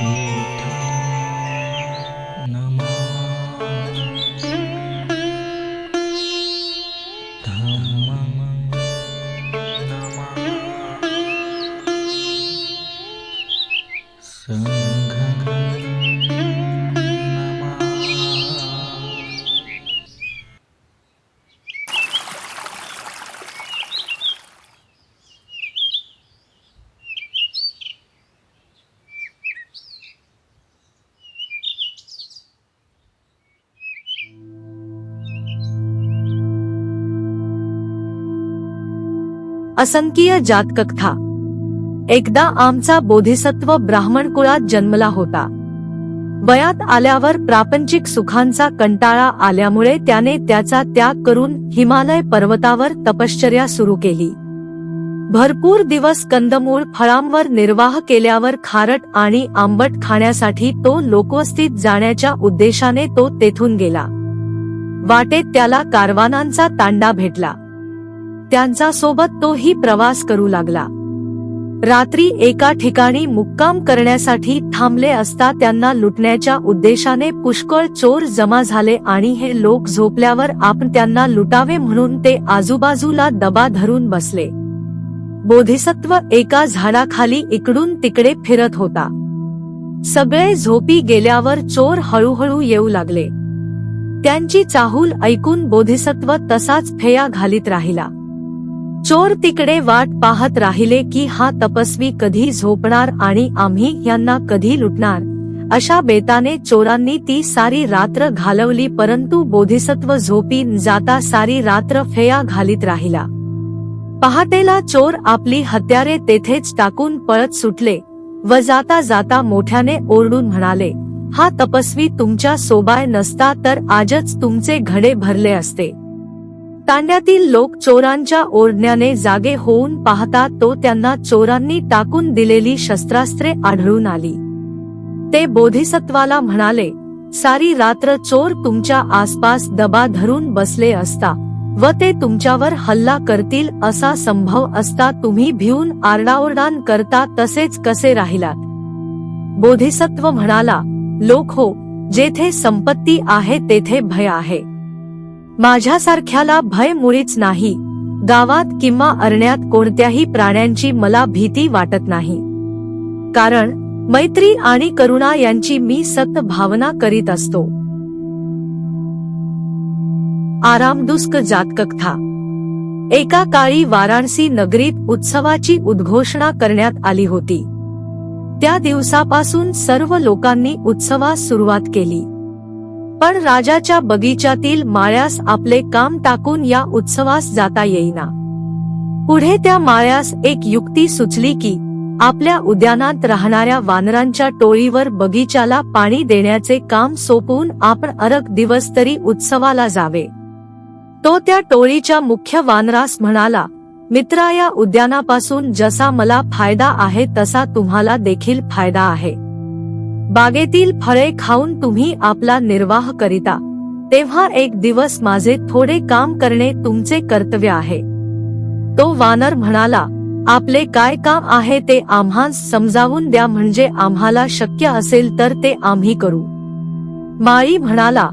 見た名 असंख्य जातककथा एकदा आमचा बोधिसत्व ब्राह्मण कुळात जन्मला होता. वयात आल्यावर प्रापंचिक सुखांचा कंटाळा आल्यामुळे त्याने त्याचा त्याग करून हिमालय पर्वतावर तपश्चर्या सुरू केली. भरपूर दिवस कंदमूळ फळांवर निर्वाह केल्यावर खारट आणि आंबट खाण्यासाठी तो लोकवस्तीत जाण्याच्या उद्देशाने तो तेथून गेला. वाटेत त्याला कारवानांचा तांडा भेटला. त्यांचा सोबत तोही प्रवास करू लागला. रात्री एका ठिकाणी मुक्काम करण्यासाठी थांबले असता त्यांना लुटण्याच्या उद्देशाने पुष्कळ चोर जमा झाले आणि हे लोक झोपल्यावर आपण त्यांना लुटावे म्हणून ते आजूबाजूला दबा धरून बसले. बोधिसत्व एका झाडाखाली इकडून तिकडे फिरत होता. सगळे झोपी गेल्यावर चोर हळूहळू येऊ लागले. त्यांची चाहूल ऐकून बोधिसत्व तसाच फेया घालीत राहिला. चोर तिकडे वाट पाहत राहिले की हा तपस्वी कधी झोपणार आणि आम्ही यांना कधी लुटणार? अशा बेताने चोरांनी ती सारी रात्र घालवली परंतु बोधिसत्व झोपी जाता सारी रात्र फेया घालीत राहिला. पहाटेला चोर आपली हत्यारे तेथेच टाकून पळत सुटले. व जाता जाता मोठ्याने ओरडून म्हणाले हा तपस्वी तुमच्या सोबाय नसता तर आजच तुमचे घडे भरले असते. तांड्यातील लोक चोरांच्या ओरण्याने जागे होऊन पाहता तो त्यांना चोरांनी टाकून दिलेली शस्त्रास्त्रे आढळून आली. ते बोधिसत्वाला म्हणाले सारी रात्र चोर तुमच्या आसपास दबा धरून बसले असता व ते तुमच्यावर हल्ला करतील असा संभव असता तुम्ही भिवून आरडाओरडान करता तसेच कसे राहिलात बोधिसत्व म्हणाला लोक हो जेथे संपत्ती आहे तेथे भय आहे. माझ्यासारख्याला भय मुळीच नाही. गावात किंवा अरण्यात कोणत्याही प्राण्यांची मला भीती वाटत नाही. कारण मैत्री आणि करुणा यांची मी सत भावना करीत असतो. आरामदुस्क जातककथा एका काळी वाराणसी नगरीत उत्सवाची उद्घोषणा करण्यात आली होती. त्या दिवसापासून सर्व लोकांनी उत्सवास सुरुवात केली. पण राजाच्या बगीचातील माळ्यास आपले काम टाकून या उत्सवास जाता येईना. पुढे त्या माळ्यास एक युक्ती सुचली की आपल्या उद्यानात राहणाऱ्या वानरांच्या टोळीवर बगीचाला पाणी देण्याचे काम सोपवून आपण अरक दिवस तरी उत्सवाला जावे. तो त्या टोळीच्या मुख्य वानरास म्हणाला मित्रा या उद्यानापासून जसा मला फायदा आहे तसा तुम्हाला देखील फायदा आहे. बागेतील फळे खाऊन तुम्ही आपला निर्वाह करिता. तेव्हा एक दिवस माझे थोडे काम करणे तुमचे कर्तव्य आहे. तो वानर म्हणाला आपले काय काम आहे ते आम्हास समजावून द्या म्हणजे आम्हाला शक्य असेल तर ते आम्ही करू. माळी म्हणाला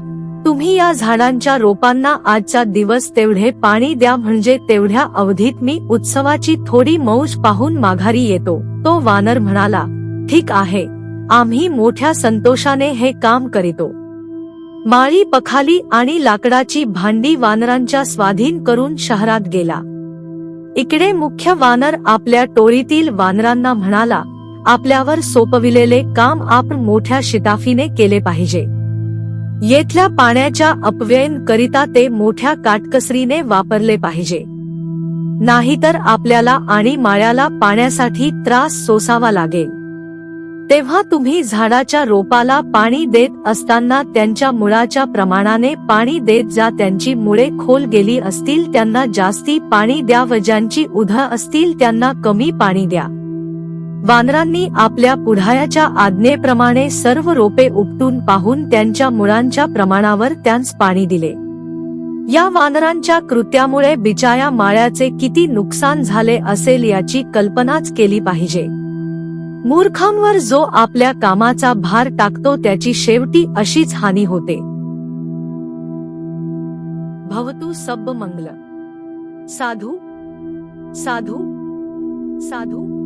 तुम्ही या झाडांच्या रोपांना आजचा दिवस तेवढे पाणी द्या म्हणजे तेवढ्या अवधीत मी उत्सवाची थोडी मौज पाहून माघारी येतो. तो वानर म्हणाला ठीक आहे. आम्ही मोठ्या संतोषाने हे काम करीतो. माळी पखाली आणि लाकडाची भांडी वानरांच्या स्वाधीन करून शहरात गेला. इकडे मुख्य वानर आपल्या टोळीतील वानरांना म्हणाला आपल्यावर सोपविलेले काम आपण मोठ्या शिताफीने केले पाहिजे. येथल्या पाण्याच्या अपव्ययन करिता ते मोठ्या काटकसरीने वापरले पाहिजे. नाहीतर आपल्याला आणि माळ्याला पाण्यासाठी त्रास सोसावा लागेल. तेव्हा तुम्ही झाडाच्या रोपाला पाणी देत असताना त्यांच्या मुळाच्या प्रमाणाने पाणी देत जा. त्यांची मुळे खोल गेली असतील त्यांना जास्ती पाणी द्या व ज्यांची उधळ असतील त्यांना कमी पाणी द्या. वानरांनी आपल्या पुढायाच्या आज्ञेप्रमाणे सर्व रोपे उपटून पाहून त्यांच्या मुळांच्या प्रमाणावर त्यांस पाणी दिले. या वानरांच्या कृत्यामुळे बिचाया माळ्याचे किती नुकसान झाले असेल याची कल्पनाच केली पाहिजे. मूर्खांवर जो आपल्या कामाचा भार टाकतो त्याची शेवटी अशीच हानी होते. भवतु सब मंगल साधू साधू साधू